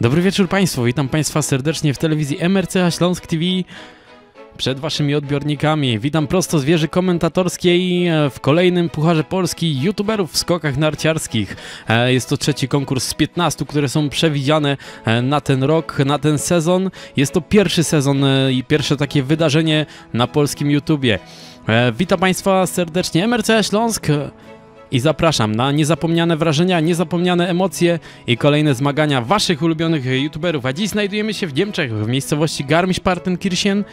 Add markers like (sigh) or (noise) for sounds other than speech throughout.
Dobry wieczór Państwu, witam Państwa serdecznie w telewizji MRCH Śląsk TV przed Waszymi odbiornikami. Witam prosto z wieży komentatorskiej e, w kolejnym Pucharze Polski youtuberów w skokach narciarskich. E, Jest to trzeci konkurs z 15, które są przewidziane e, na ten rok, na ten sezon. Jest to pierwszy sezon i pierwsze takie wydarzenie na polskim YouTubie. Witam Państwa serdecznie, MRCH Śląsk i zapraszam na niezapomniane wrażenia, niezapomniane emocje i kolejne zmagania waszych ulubionych youtuberów. A dziś znajdujemy się w Niemczech, w miejscowości Garmisch-Partenkirchen,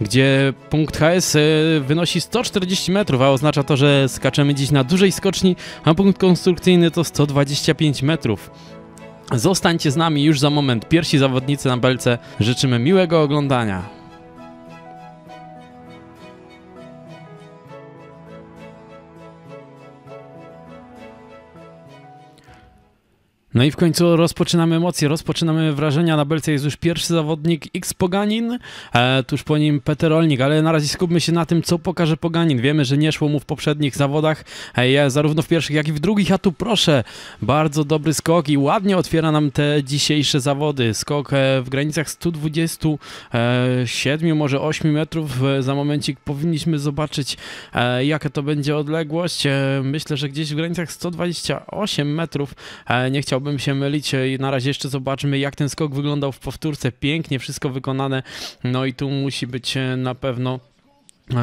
gdzie punkt HS e, wynosi 140 metrów, a oznacza to, że skaczemy dziś na dużej skoczni, a punkt konstrukcyjny to 125 metrów. Zostańcie z nami już za moment. Pierwsi zawodnicy na belce. Życzymy miłego oglądania. No i w końcu rozpoczynamy emocje, rozpoczynamy wrażenia. Na belce jest już pierwszy zawodnik X Poganin, e, tuż po nim Peter Olnik, ale na razie skupmy się na tym, co pokaże Poganin. Wiemy, że nie szło mu w poprzednich zawodach, e, zarówno w pierwszych, jak i w drugich. A tu proszę, bardzo dobry skok i ładnie otwiera nam te dzisiejsze zawody. Skok e, w granicach 127, może 8 metrów. E, za momencik powinniśmy zobaczyć, e, jaka to będzie odległość. E, myślę, że gdzieś w granicach 128 metrów. E, nie chciałbym się mylić e, i na razie jeszcze zobaczmy, jak ten skok wyglądał w powtórce. Pięknie wszystko wykonane. No i tu musi być e, na pewno.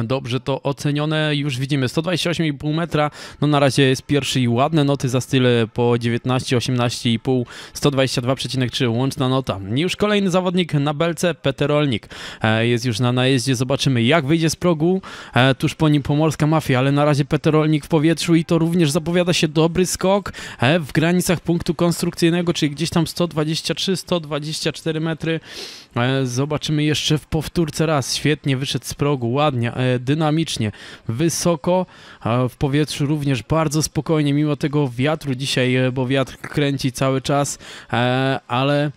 Dobrze to ocenione, już widzimy 128,5 metra, no na razie jest pierwszy i ładne noty za styl po 19, 18,5, 122,3 łączna nota. Już kolejny zawodnik na belce, Peter Olnik, e, jest już na najeździe, zobaczymy jak wyjdzie z progu, e, tuż po nim Pomorska Mafia, ale na razie Peter Olnik w powietrzu i to również zapowiada się dobry skok e, w granicach punktu konstrukcyjnego, czyli gdzieś tam 123, 124 metry. E, Zobaczymy jeszcze w powtórce raz. Świetnie wyszedł z progu, ładnie, e, dynamicznie, wysoko, w powietrzu również bardzo spokojnie, mimo tego wiatru dzisiaj, e, bo wiatr kręci cały czas, ale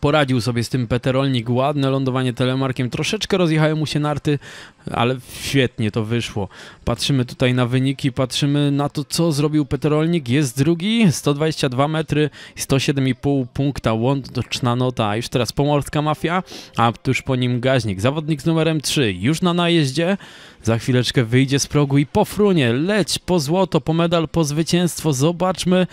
poradził sobie z tym Peterolnik, ładne lądowanie telemarkiem, troszeczkę rozjechały mu się narty, ale świetnie to wyszło. Patrzymy tutaj na wyniki, patrzymy na to, co zrobił Peterolnik. Jest drugi, 122 metry, 107,5 punkta, łączna nota. Już teraz Pomorska Mafia, a tuż po nim Gaźnik. Zawodnik z numerem 3, już na najeździe. Za chwileczkę wyjdzie z progu i po frunie, leć po złoto, po medal, po zwycięstwo. Zobaczmy,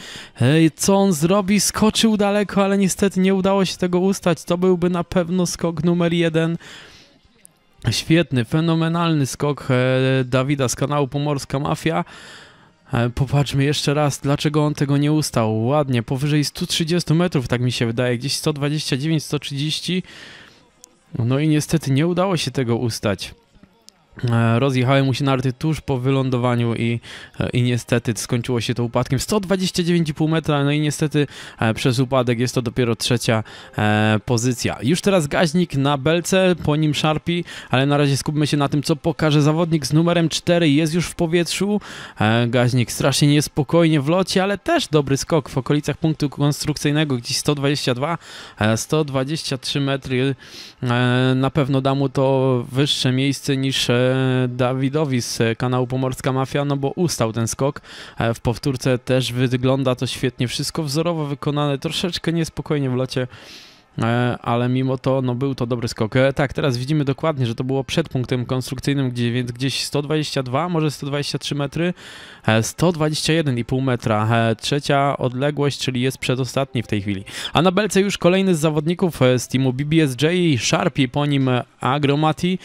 co on zrobi. Skoczył daleko, ale niestety nie udało się tego ustać. To byłby na pewno skok numer jeden. Świetny, fenomenalny skok e, Dawida z kanału Pomorska Mafia. E, Popatrzmy jeszcze raz, dlaczego on tego nie ustał. Ładnie, powyżej 130 metrów, tak mi się wydaje, gdzieś 129, 130. No i niestety nie udało się tego ustać. E, Rozjechały mu się narty tuż po wylądowaniu i, e, i niestety skończyło się to upadkiem 129,5 metra, no i niestety e, przez upadek jest to dopiero trzecia pozycja. Już teraz gaźnik na belce, po nim Sharpie, ale na razie skupmy się na tym, co pokaże zawodnik z numerem 4, jest już w powietrzu. Gaźnik strasznie niespokojnie w locie, ale też dobry skok w okolicach punktu konstrukcyjnego, gdzieś 122, e, 123 metry. Na pewno da mu to wyższe miejsce niż Dawidowi z kanału Pomorska Mafia, no bo ustał ten skok. E, W powtórce też wygląda to świetnie, wszystko wzorowo wykonane, troszeczkę niespokojnie w locie. e, Ale mimo to, no był to dobry skok. E, Tak, teraz widzimy dokładnie, że to było przed punktem konstrukcyjnym, gdzie, więc gdzieś 122, może 123 metry, e, 121,5 metra. Trzecia odległość, czyli jest przedostatni w tej chwili. A na belce już kolejny z zawodników z teamu BBSJ, Sharpie, po nim Agromati.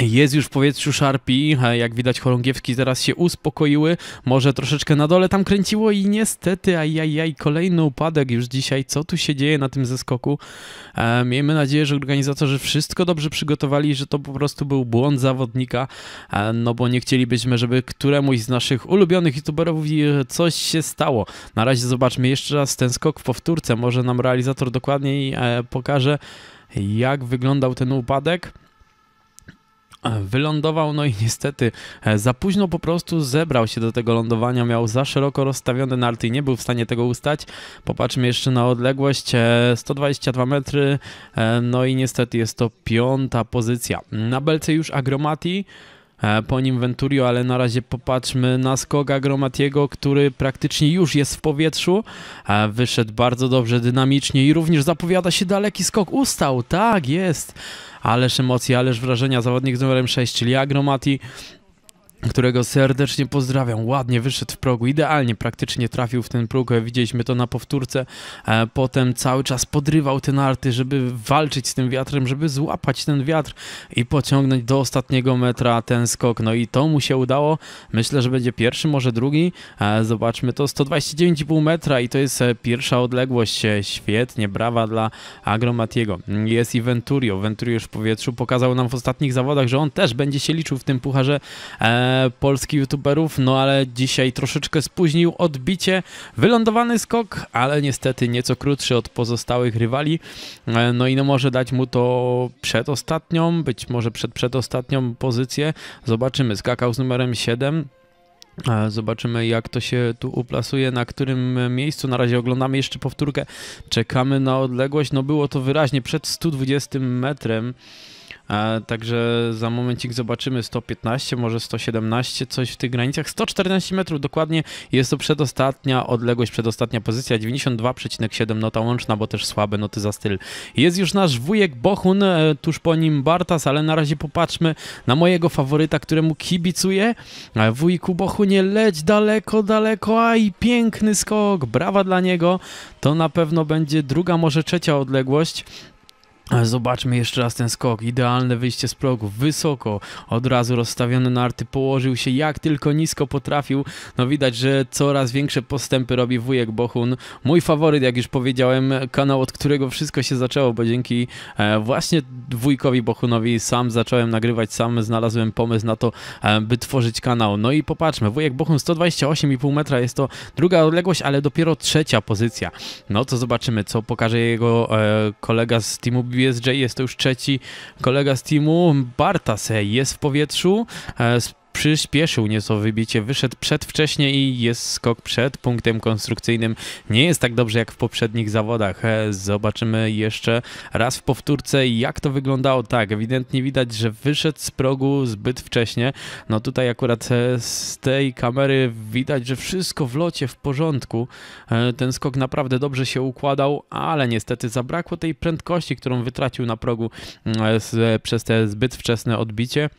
Jest już w powietrzu Sharpie, jak widać chorągiewki teraz się uspokoiły, może troszeczkę na dole tam kręciło i niestety, ajajaj, kolejny upadek już dzisiaj, co tu się dzieje na tym zeskoku. E, miejmy nadzieję, że organizatorzy wszystko dobrze przygotowali, że to po prostu był błąd zawodnika, e, no bo nie chcielibyśmy, żeby któremuś z naszych ulubionych youtuberów coś się stało. Na razie zobaczmy jeszcze raz ten skok w powtórce, może nam realizator dokładniej e, pokaże, jak wyglądał ten upadek. E, Wylądował, no i niestety e, za późno po prostu zebrał się do tego lądowania, miał za szeroko rozstawione narty i nie był w stanie tego ustać. Popatrzmy jeszcze na odległość, e, 122 metry, e, no i niestety jest to piąta pozycja. Na belce już Agromati, e, po nim Venturio, ale na razie popatrzmy na skok Agromatiego, który praktycznie już jest w powietrzu. E, wyszedł bardzo dobrze, dynamicznie i również zapowiada się daleki skok. Ustał, tak jest. Ależ emocje, ależ wrażenia. Zawodnik z numerem 6, czyli Agromati którego serdecznie pozdrawiam. Ładnie wyszedł w progu, idealnie praktycznie trafił w ten próg. Widzieliśmy to na powtórce. E, potem cały czas podrywał te narty, żeby walczyć z tym wiatrem, żeby złapać ten wiatr i pociągnąć do ostatniego metra ten skok. No i to mu się udało. Myślę, że będzie pierwszy, może drugi. E, zobaczmy to 129,5 metra i to jest e, pierwsza odległość. Świetnie, brawa dla Agromatiego. Jest i Venturio. Venturio już w powietrzu pokazał nam w ostatnich zawodach, że on też będzie się liczył w tym pucharze polskich youtuberów, no ale dzisiaj troszeczkę spóźnił odbicie, wylądowany skok, ale niestety nieco krótszy od pozostałych rywali, e, no i no może dać mu to przedostatnią, być może przed przedostatnią pozycję, zobaczymy, skakał z numerem 7, e, Zobaczymy, jak to się tu uplasuje, na którym miejscu. Na razie oglądamy jeszcze powtórkę. Czekamy na odległość. No było to wyraźnie przed 120 metrem. Także za momencik zobaczymy 115, może 117, coś w tych granicach. 114 metrów dokładnie jest to przedostatnia odległość, przedostatnia pozycja, 92,7 nota łączna, bo też słabe noty za styl. Jest już nasz wujek Bohun, e, tuż po nim Bartas, ale na razie popatrzmy na mojego faworyta, któremu kibicuję. E, wujku Bohunie, leć daleko, daleko, a i piękny skok, brawa dla niego. To na pewno będzie druga, może trzecia odległość. Zobaczmy jeszcze raz ten skok. Idealne wyjście z progu. Wysoko, od razu rozstawiony narty. Położył się jak tylko nisko potrafił. No widać, że coraz większe postępy robi wujek Bohun. Mój faworyt, jak już powiedziałem, kanał, od którego wszystko się zaczęło, bo dzięki e, właśnie wujkowi Bohunowi sam zacząłem nagrywać, sam znalazłem pomysł na to, e, by tworzyć kanał. No i popatrzmy, wujek Bohun 128,5 metra jest to druga odległość, ale dopiero trzecia pozycja. No to zobaczymy, co pokaże jego e, kolega z teamu BSJ jest to już trzeci kolega z teamu. Bartas jest w powietrzu, e, przyspieszył nieco wybicie, wyszedł przedwcześnie i jest skok przed punktem konstrukcyjnym. Nie jest tak dobrze jak w poprzednich zawodach. E, zobaczymy jeszcze raz w powtórce jak to wyglądało. Tak, ewidentnie widać, że wyszedł z progu zbyt wcześnie. No tutaj akurat e, z tej kamery widać, że wszystko w locie w porządku. E, ten skok naprawdę dobrze się układał, ale niestety zabrakło tej prędkości, którą wytracił na progu przez te zbyt wczesne odbicie.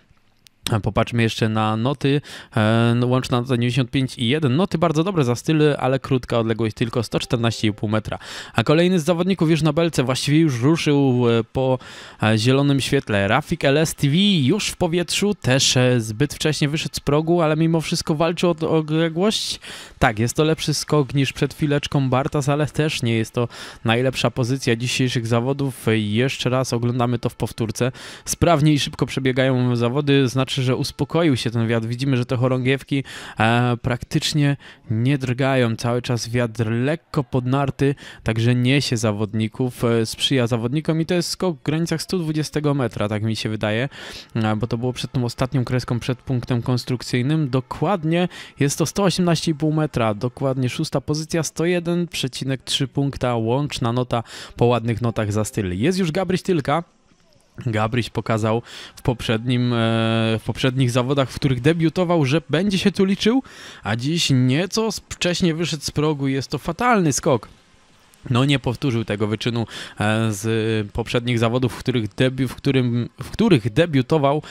Popatrzmy jeszcze na noty. E, no, łączna nota 95 i 1. Noty bardzo dobre za styl, ale krótka odległość, tylko 114,5 metra. A kolejny z zawodników już na belce właściwie już ruszył e, po e, zielonym świetle. Rafik LS TV już w powietrzu, też zbyt wcześnie wyszedł z progu, ale mimo wszystko walczy o odległość. Tak, jest to lepszy skok niż przed chwileczką Bartas, ale też nie jest to najlepsza pozycja dzisiejszych zawodów. Jeszcze raz oglądamy to w powtórce. Sprawnie i szybko przebiegają zawody, znaczy że uspokoił się ten wiatr. Widzimy, że te chorągiewki e, praktycznie nie drgają. Cały czas wiatr lekko podnarty, także niesie zawodników, e, sprzyja zawodnikom i to jest skok w granicach 120 metra, tak mi się wydaje, e, bo to było przed tą ostatnią kreską, przed punktem konstrukcyjnym. Dokładnie jest to 118,5 metra, dokładnie szósta pozycja, 101,3 punkta, łączna nota po ładnych notach za styl. Jest już Gabryś Tylka, Gabryś pokazał w, poprzednim, e, w poprzednich zawodach, w których debiutował, że będzie się tu liczył, a dziś nieco wcześniej wyszedł z progu. Jest to fatalny skok no nie powtórzył tego wyczynu e, z poprzednich zawodów, w których, w, którym, w których debiutował.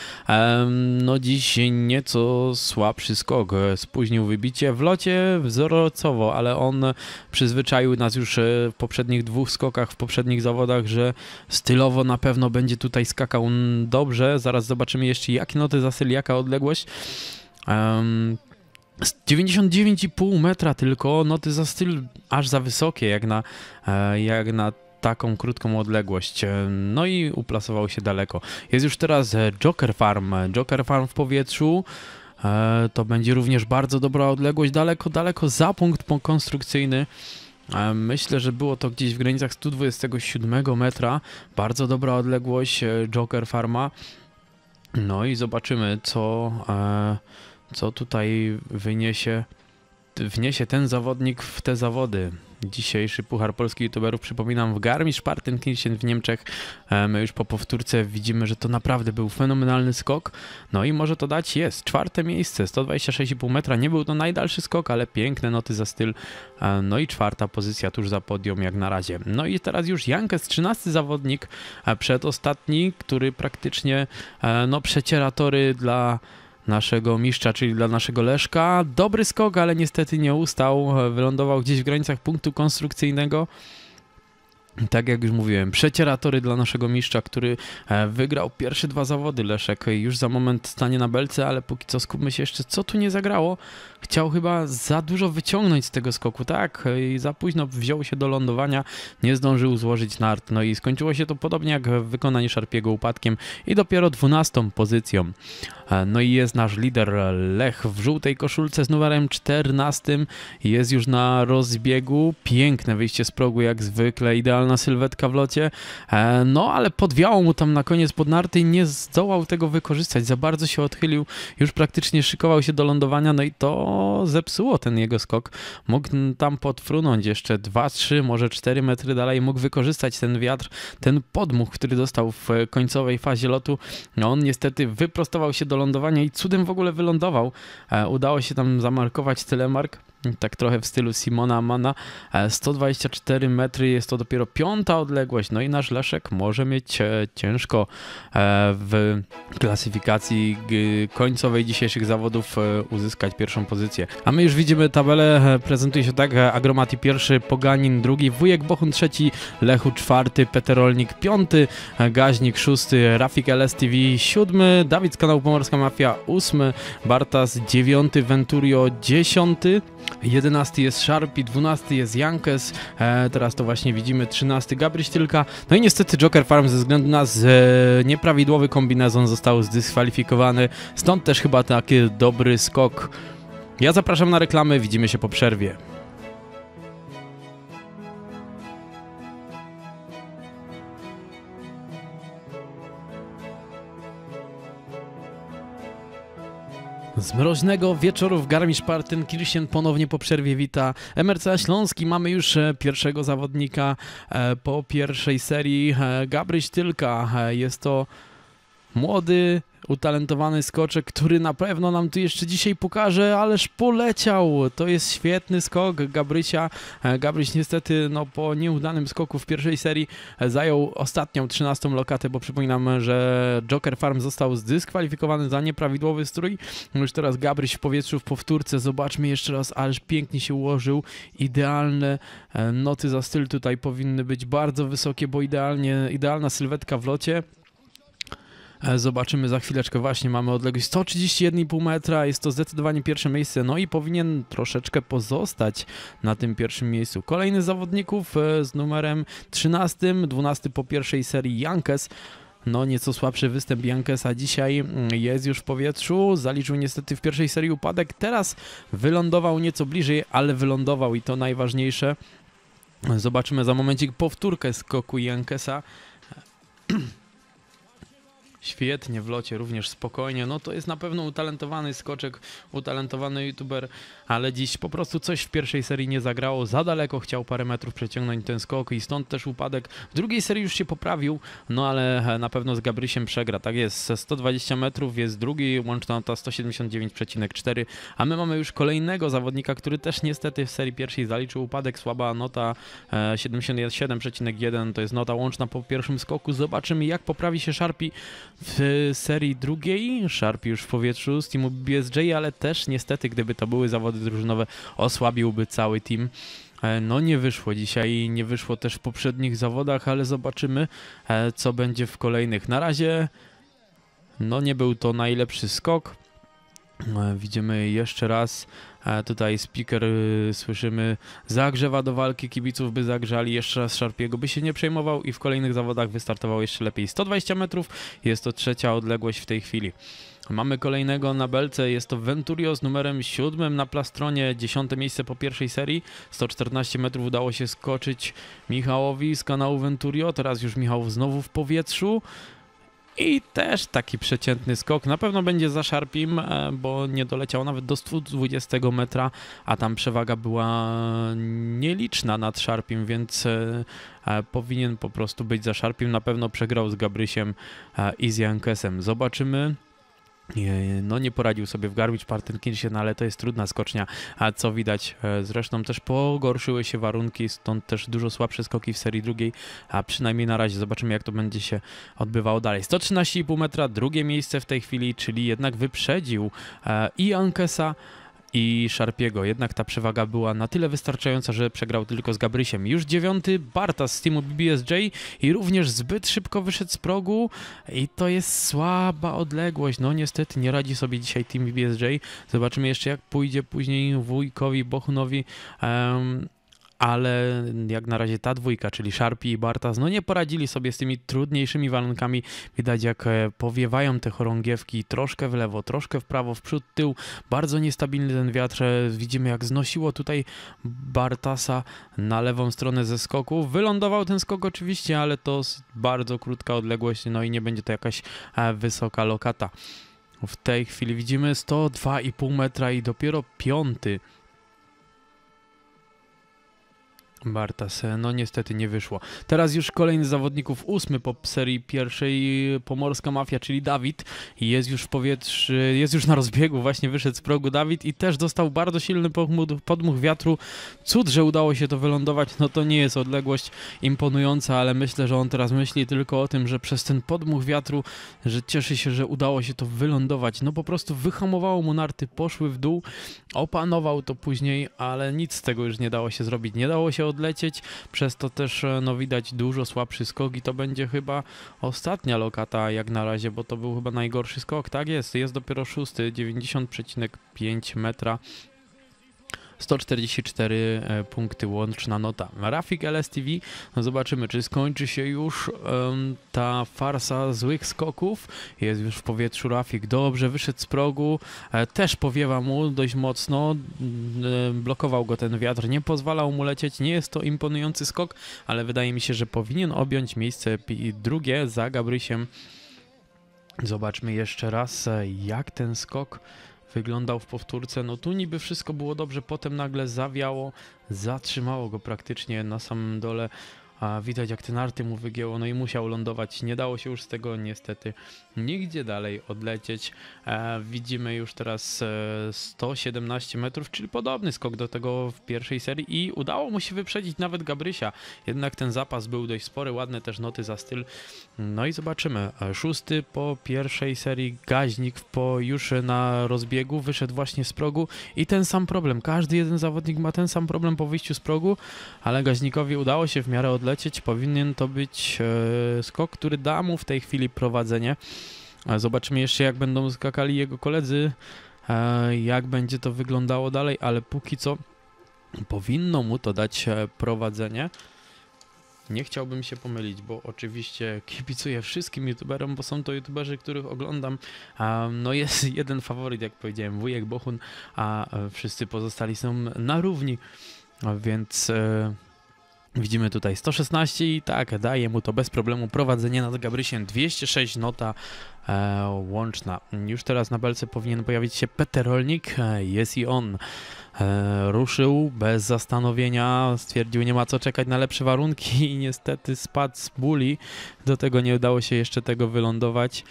No dziś nieco słabszy skok. Spóźnił wybicie w locie wzorcowo, ale on przyzwyczaił nas już e, w poprzednich dwóch skokach, w poprzednich zawodach, że stylowo na pewno będzie tutaj skakał dobrze. Zaraz zobaczymy jeszcze jakie noty za jaka odległość. 99,5 metra tylko, noty za styl aż za wysokie, jak na, e, jak na taką krótką odległość. E, no i uplasował się daleko. Jest już teraz e, Joker Farm. Joker Farm w powietrzu. To będzie również bardzo dobra odległość, daleko, daleko za punkt konstrukcyjny. Myślę, że było to gdzieś w granicach 127 metra. Bardzo dobra odległość Joker Farma. No i zobaczymy, co co tutaj wyniesie, wniesie ten zawodnik w te zawody. dzisiejszy Puchar Polski YouTuberów, przypominam, w Garmisch-Partenkirchen w Niemczech. E, my już po powtórce widzimy, że to naprawdę był fenomenalny skok. No i może to dać, jest, czwarte miejsce, 126,5 metra. Nie był to najdalszy skok, ale piękne noty za styl. E, no i czwarta pozycja tuż za podium jak na razie. No i teraz już Jankes, 13 zawodnik, e, przedostatni, który praktycznie no, przeciera tory dla naszego mistrza, czyli dla naszego Leszka. Dobry skok, ale niestety nie ustał. Wylądował gdzieś w granicach punktu konstrukcyjnego. Tak jak już mówiłem, przeciera tory dla naszego mistrza, który e, wygrał pierwsze dwa zawody. Leszek już za moment stanie na belce, ale póki co skupmy się jeszcze, co tu nie zagrało. Chciał chyba za dużo wyciągnąć z tego skoku, tak? I za późno wziął się do lądowania, nie zdążył złożyć nart. No i skończyło się to podobnie jak w wykonaniu Szarpiego upadkiem i dopiero dwunastą pozycją. E, no i jest nasz lider Lech w żółtej koszulce z numerem 14. Jest już na rozbiegu. Piękne wyjście z progu, jak zwykle. Idealna sylwetka w locie. E, no ale podwiało mu tam na koniec pod narty i nie zdołał tego wykorzystać. Za bardzo się odchylił. Już praktycznie szykował się do lądowania. No i to zepsuło ten jego skok. Mógł tam podfrunąć jeszcze 2-3, może 4 metry dalej. Mógł wykorzystać ten wiatr, ten podmuch, który dostał w końcowej fazie lotu. No on niestety wyprostował się do lądowania i cudem w ogóle wylądował. E, udało się tam zamarkować telemark tak trochę w stylu Simona Mana. 124 e, metry jest to dopiero piąta odległość, no i nasz Leszek może mieć e, ciężko e, w klasyfikacji końcowej dzisiejszych zawodów uzyskać pierwszą pozycję. A my już widzimy tabelę, prezentuje się tak, Agromati pierwszy, Poganin drugi, Wujek Bochun trzeci, Lechu czwarty, Peterolnik piąty, Gaźnik szósty, Rafik LSTV siódmy, Dawid z kanału Pomorska Mafia ósmy, Bartas dziewiąty, Venturio dziesiąty, 11 jest Sharpie, 12 jest Jankes, e, teraz to właśnie widzimy 13 Gabryś Tylka. No i niestety Joker Farm ze względu na z, e, nieprawidłowy kombinezon został zdyskwalifikowany, stąd też chyba taki dobry skok. Ja zapraszam na reklamy, widzimy się po przerwie. Z mroźnego wieczoru w Garmisch-Partenkirchen ponownie po przerwie wita MRC Śląski. Mamy już e, pierwszego zawodnika e, po pierwszej serii. E, Gabryś Tylka jest to młody utalentowany skoczek, który na pewno nam tu jeszcze dzisiaj pokaże, ależ poleciał. To jest świetny skok Gabrysia. E, Gabryś niestety no, po nieudanym skoku w pierwszej serii zajął ostatnią 13 lokatę, bo przypominam, że Joker Farm został zdyskwalifikowany za nieprawidłowy strój. Już teraz Gabryś w powietrzu w powtórce. Zobaczmy jeszcze raz, ależ pięknie się ułożył. Idealne e, noty za styl tutaj powinny być bardzo wysokie, bo idealnie, idealna sylwetka w locie. E, zobaczymy za chwileczkę. Właśnie mamy odległość 131,5 metra. Jest to zdecydowanie pierwsze miejsce. No i powinien troszeczkę pozostać na tym pierwszym miejscu. Kolejny zawodników e, z numerem 13, 12 po pierwszej serii Jankes. No, nieco słabszy występ Jankesa dzisiaj mm, jest już w powietrzu. Zaliczył niestety w pierwszej serii upadek. Teraz wylądował nieco bliżej, ale wylądował i to najważniejsze. Zobaczymy za momencik powtórkę skoku Jankesa. (clears throat) świetnie w locie, również spokojnie. No to jest na pewno utalentowany skoczek, utalentowany youtuber, ale dziś po prostu coś w pierwszej serii nie zagrało. Za daleko chciał parę metrów przeciągnąć ten skok i stąd też upadek. W drugiej serii już się poprawił, no ale na pewno z Gabrysiem przegra. Tak jest, 120 metrów jest drugi, łączna nota 179,4, a my mamy już kolejnego zawodnika, który też niestety w serii pierwszej zaliczył upadek, słaba nota 77,1 to jest nota łączna po pierwszym skoku. Zobaczymy jak poprawi się Sharpie w serii drugiej. Sharp już w powietrzu z teamu BSJ, ale też niestety, gdyby to były zawody drużynowe, osłabiłby cały team. E, no nie wyszło dzisiaj, nie wyszło też w poprzednich zawodach, ale zobaczymy, e, co będzie w kolejnych. Na razie no nie był to najlepszy skok. E, widzimy jeszcze raz Tutaj speaker y, słyszymy zagrzewa do walki kibiców, by zagrzali jeszcze raz Sharpiego, by się nie przejmował i w kolejnych zawodach wystartował jeszcze lepiej. 120 metrów, jest to trzecia odległość w tej chwili. Mamy kolejnego na belce, jest to Venturio z numerem 7 na plastronie, dziesiąte miejsce po pierwszej serii. 114 metrów udało się skoczyć Michałowi z kanału Venturio, teraz już Michał znowu w powietrzu. I też taki przeciętny skok. Na pewno będzie za Sharpim, e, bo nie doleciał nawet do 120 metra, a tam przewaga była nieliczna nad Sharpim, więc e, e, powinien po prostu być za Sharpim. Na pewno przegrał z Gabrysiem i z Jankesem. Zobaczymy. No nie poradził sobie w Garbage Partenkirchen, ale to jest trudna skocznia, a co widać? E, zresztą też pogorszyły się warunki, stąd też dużo słabsze skoki w serii drugiej, a przynajmniej na razie zobaczymy jak to będzie się odbywało dalej. 113,5 metra, drugie miejsce w tej chwili, czyli jednak wyprzedził e, i Ankesa, i Sharpiego. Jednak ta przewaga była na tyle wystarczająca, że przegrał tylko z Gabrysiem. Już dziewiąty Bartas z teamu BBSJ i również zbyt szybko wyszedł z progu i to jest słaba odległość. No niestety nie radzi sobie dzisiaj team BBSJ. Zobaczymy jeszcze jak pójdzie później wujkowi Bochunowi. Um, ale jak na razie ta dwójka, czyli Sharpie i Bartas, no nie poradzili sobie z tymi trudniejszymi warunkami. Widać jak e, powiewają te chorągiewki troszkę w lewo, troszkę w prawo, w przód, tył. Bardzo niestabilny ten wiatr. E, widzimy jak znosiło tutaj Bartasa na lewą stronę ze skoku. Wylądował ten skok oczywiście, ale to bardzo krótka odległość, no i nie będzie to jakaś e, wysoka lokata. W tej chwili widzimy 102,5 metra i dopiero piąty Bartas, no niestety nie wyszło. Teraz już kolejny z zawodników, ósmy po serii pierwszej, Pomorska Mafia, czyli Dawid. Jest już w powietrzu, jest już na rozbiegu, właśnie wyszedł z progu Dawid i też dostał bardzo silny podmuch wiatru. Cud, że udało się to wylądować, no to nie jest odległość imponująca, ale myślę, że on teraz myśli tylko o tym, że przez ten podmuch wiatru, że cieszy się, że udało się to wylądować. No po prostu wyhamowało mu narty, poszły w dół, opanował to później, ale nic z tego już nie dało się zrobić. Nie dało się odlecieć, przez to też e, no widać dużo słabszy skok i to będzie chyba ostatnia lokata jak na razie, bo to był chyba najgorszy skok. Tak jest, jest dopiero szósty, 90,5 metra 144 e, punkty łączna nota. Rafik LSTV, no zobaczymy, czy skończy się już um, ta farsa złych skoków. Jest już w powietrzu Rafik, dobrze wyszedł z progu, e, też powiewa mu dość mocno, e, blokował go ten wiatr, nie pozwalał mu lecieć, nie jest to imponujący skok, ale wydaje mi się, że powinien objąć miejsce drugie za Gabrysiem. Zobaczmy jeszcze raz, e, jak ten skok wyglądał w powtórce. No tu niby wszystko było dobrze, potem nagle zawiało, zatrzymało go praktycznie na samym dole a widać jak ten arty mu wygięło, no i musiał lądować. Nie dało się już z tego niestety nigdzie dalej odlecieć. E, widzimy już teraz e, 117 metrów, czyli podobny skok do tego w pierwszej serii i udało mu się wyprzedzić nawet Gabrysia. Jednak ten zapas był dość spory, ładne też noty za styl. No i zobaczymy. E, szósty po pierwszej serii gaźnik po już na rozbiegu wyszedł właśnie z progu i ten sam problem. Każdy jeden zawodnik ma ten sam problem po wyjściu z progu, ale gaźnikowi udało się w miarę odlecieć lecieć, powinien to być e, skok, który da mu w tej chwili prowadzenie. Zobaczymy jeszcze, jak będą skakali jego koledzy, e, jak będzie to wyglądało dalej, ale póki co powinno mu to dać e, prowadzenie. Nie chciałbym się pomylić, bo oczywiście kibicuję wszystkim youtuberom, bo są to youtuberzy, których oglądam. No jest (laughs) jeden faworyt, jak powiedziałem, wujek Bohun, a wszyscy pozostali są na równi, więc Widzimy tutaj 116 i tak, daje mu to bez problemu prowadzenie nad Gabrysiem. 206 nota e, łączna. Już teraz na belce powinien pojawić się Peterolnik. E, jest i on. E, ruszył bez zastanowienia, stwierdził nie ma co czekać na lepsze warunki i niestety spadł z buli. Do tego nie udało się jeszcze tego wylądować.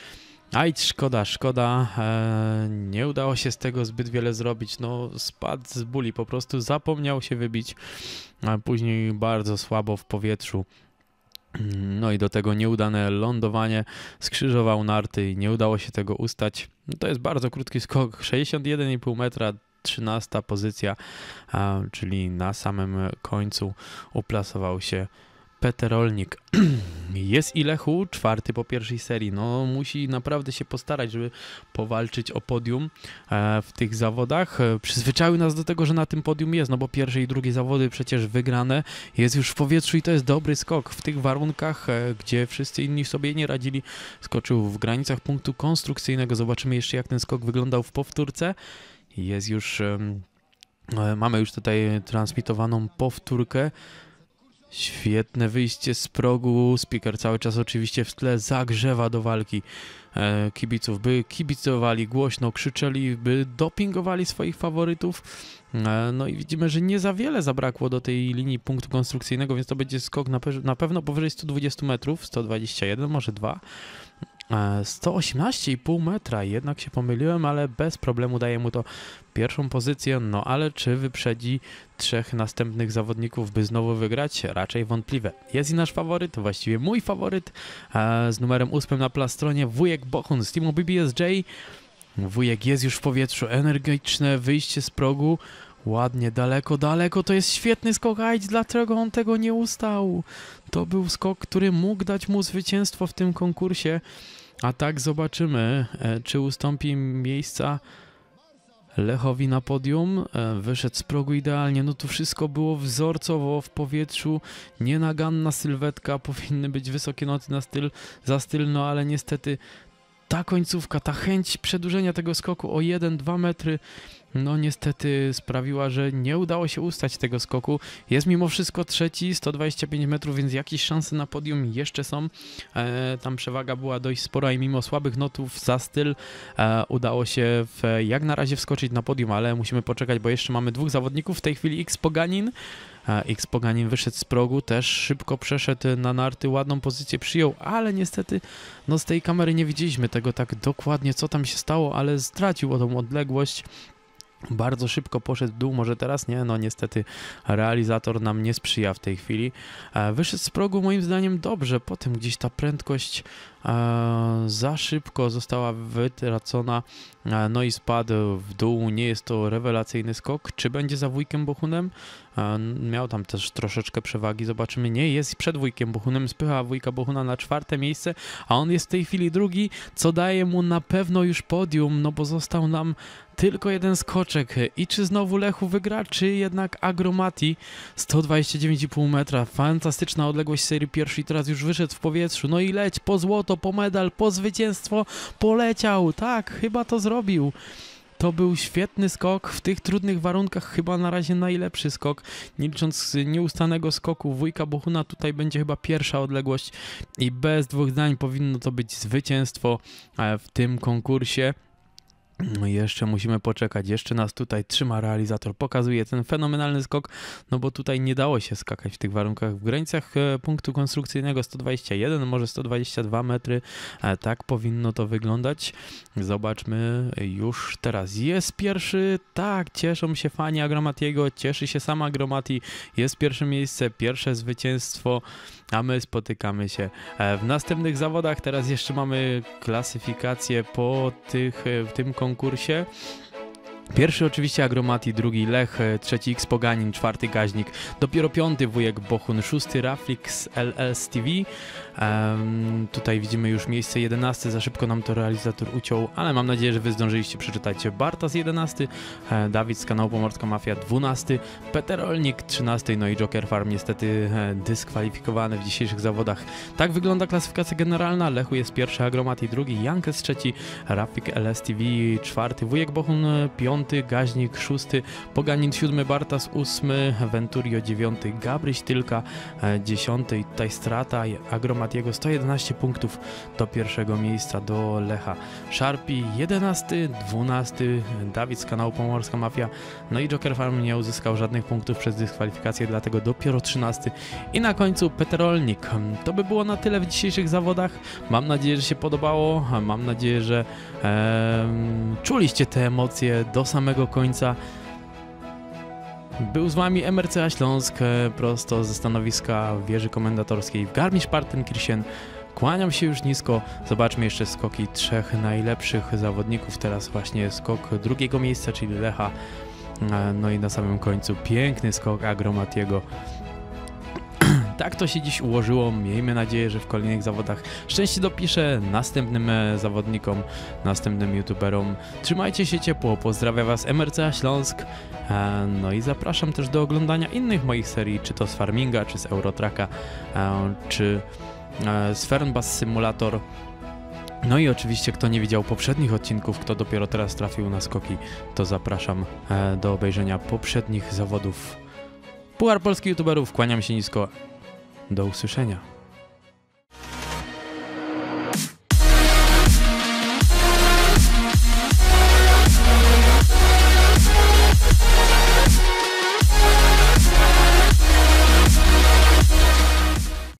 Aj, szkoda, szkoda. E, nie udało się z tego zbyt wiele zrobić. No, spadł z buli, po prostu zapomniał się wybić, a później bardzo słabo w powietrzu. No i do tego nieudane lądowanie skrzyżował narty i nie udało się tego ustać. No to jest bardzo krótki skok, 61,5 metra, 13 pozycja, czyli na samym końcu uplasował się Peterolnik. (clears throat) Jest Ilechu, czwarty po pierwszej serii. No, musi naprawdę się postarać, żeby powalczyć o podium e, w tych zawodach. E, przyzwyczaił nas do tego, że na tym podium jest, no bo pierwsze i drugie zawody przecież wygrane. Jest już w powietrzu i to jest dobry skok. W tych warunkach, e, gdzie wszyscy inni sobie nie radzili, skoczył w granicach punktu konstrukcyjnego. Zobaczymy jeszcze, jak ten skok wyglądał w powtórce. Jest już... Mamy już tutaj transmitowaną powtórkę. Świetne wyjście z progu. Speaker cały czas oczywiście w tle zagrzewa do walki e, kibiców, by kibicowali głośno, krzyczeli, by dopingowali swoich faworytów. E, no i widzimy, że nie za wiele zabrakło do tej linii punktu konstrukcyjnego, więc to będzie skok na, pe na pewno powyżej 120 metrów, 121, może 2. 118,5 metra, jednak się pomyliłem, ale bez problemu daje mu to pierwszą pozycję, no ale czy wyprzedzi trzech następnych zawodników, by znowu wygrać? Raczej wątpliwe. Jest i nasz faworyt, właściwie mój faworyt, z numerem 8 na plastronie, wujek Bochun z teamu BBSJ. Wujek jest już w powietrzu, energiczne wyjście z progu, Ładnie, daleko, daleko, to jest świetny skok, a dlaczego on tego nie ustał? To był skok, który mógł dać mu zwycięstwo w tym konkursie. A tak zobaczymy, e, czy ustąpi miejsca Lechowi na podium. E, wyszedł z progu idealnie. No tu wszystko było wzorcowo w powietrzu. Nienaganna sylwetka. (laughs) Powinny być wysokie noty na styl, za styl, no ale niestety ta końcówka, ta chęć przedłużenia tego skoku o 1-2 metry no niestety sprawiła, że nie udało się ustać tego skoku. Jest mimo wszystko trzeci, 125 metrów, więc jakieś szanse na podium jeszcze są. E, tam przewaga była dość spora i mimo słabych notów za styl e, udało się w, jak na razie wskoczyć na podium, ale musimy poczekać, bo jeszcze mamy dwóch zawodników. W tej chwili X Poganin. E, X Poganin wyszedł z progu, też szybko przeszedł na narty, ładną pozycję przyjął, ale niestety no z tej kamery nie widzieliśmy tego tak dokładnie, co tam się stało, ale stracił tą odległość. Bardzo szybko poszedł w dół, może teraz nie, no niestety realizator nam nie sprzyja w tej chwili. E, wyszedł z progu moim zdaniem dobrze, potem gdzieś ta prędkość e, za szybko została wytracona, e, no i spadł w dół, nie jest to rewelacyjny skok. Czy będzie za wujkiem Bohunem? Miał tam też troszeczkę przewagi, zobaczymy. Nie, jest przed wujkiem Bohunem, spycha wujka Bohuna na czwarte miejsce, a on jest w tej chwili drugi, co daje mu na pewno już podium, no bo został nam tylko jeden skoczek. I czy znowu Lechu wygra, czy jednak Agromati 129,5 metra. Fantastyczna odległość serii pierwszej, teraz już wyszedł w powietrzu. No i leć po złoto, po medal, po zwycięstwo. Poleciał, tak, chyba to zrobił. To był świetny skok, w tych trudnych warunkach chyba na razie najlepszy skok, nie licząc nieustanego skoku wujka Bohuna, tutaj będzie chyba pierwsza odległość i bez dwóch zdań powinno to być zwycięstwo e, w tym konkursie. No jeszcze musimy poczekać, jeszcze nas tutaj trzyma realizator, pokazuje ten fenomenalny skok, no bo tutaj nie dało się skakać w tych warunkach w granicach e, punktu konstrukcyjnego. 121, może 122 metry, e, tak powinno to wyglądać. Zobaczmy, już teraz. Jest pierwszy, tak, cieszą się fani Agromatiego, cieszy się sama Agromati, jest pierwsze miejsce, pierwsze zwycięstwo, a my spotykamy się e, w następnych zawodach. Teraz jeszcze mamy klasyfikację po tych, w tym konkursie. Pierwszy oczywiście Agromati, drugi Lech, trzeci X Poganin, czwarty Gaźnik, dopiero piąty Wujek Bochun, szósty Raflix LS TV, Um, tutaj widzimy już miejsce 11, za szybko nam to realizator uciął, ale mam nadzieję, że wy zdążyliście przeczytać. Bartas 11, e, Dawid z kanału Pomorska Mafia 12, Peter Olnik 13, no i Joker Farm niestety e, dyskwalifikowany w dzisiejszych zawodach. Tak wygląda klasyfikacja generalna. Lechu jest pierwszy, Agromati drugi, Jankes trzeci, Rafik LSTV czwarty, Wujek Bochun piąty, Gaźnik szósty, Poganin siódmy, Bartas ósmy, Venturio dziewiąty, Gabryś Tylka e, dziesiąty i tutaj strata Agromati Matiego 111 punktów do pierwszego miejsca do Lecha. Sharpie 11, 12, Dawid z kanału Pomorska Mafia, no i Joker Farm nie uzyskał żadnych punktów przez dyskwalifikację, dlatego dopiero 13 i na końcu Peterolnik. To by było na tyle w dzisiejszych zawodach. Mam nadzieję, że się podobało, mam nadzieję, że e, czuliście te emocje do samego końca. Był z wami MRCA Śląsk e, prosto ze stanowiska wieży komendatorskiej w Garmisch-Partenkirchen. Kłaniam się już nisko. Zobaczmy jeszcze skoki trzech najlepszych zawodników. Teraz właśnie skok drugiego miejsca, czyli Lecha. E, no i na samym końcu piękny skok Agromatiego tak to się dziś ułożyło. Miejmy nadzieję, że w kolejnych zawodach szczęście dopiszę następnym e, zawodnikom, następnym youtuberom. Trzymajcie się ciepło, pozdrawiam Was MRCA Śląsk. E, no i zapraszam też do oglądania innych moich serii, czy to z Farminga, czy z Eurotraka, e, czy z Fernbass Simulator. No i oczywiście, kto nie widział poprzednich odcinków, kto dopiero teraz trafił na skoki, to zapraszam do obejrzenia poprzednich zawodów. Puchar polskich youtuberów, kłaniam się nisko Do usłyszenia.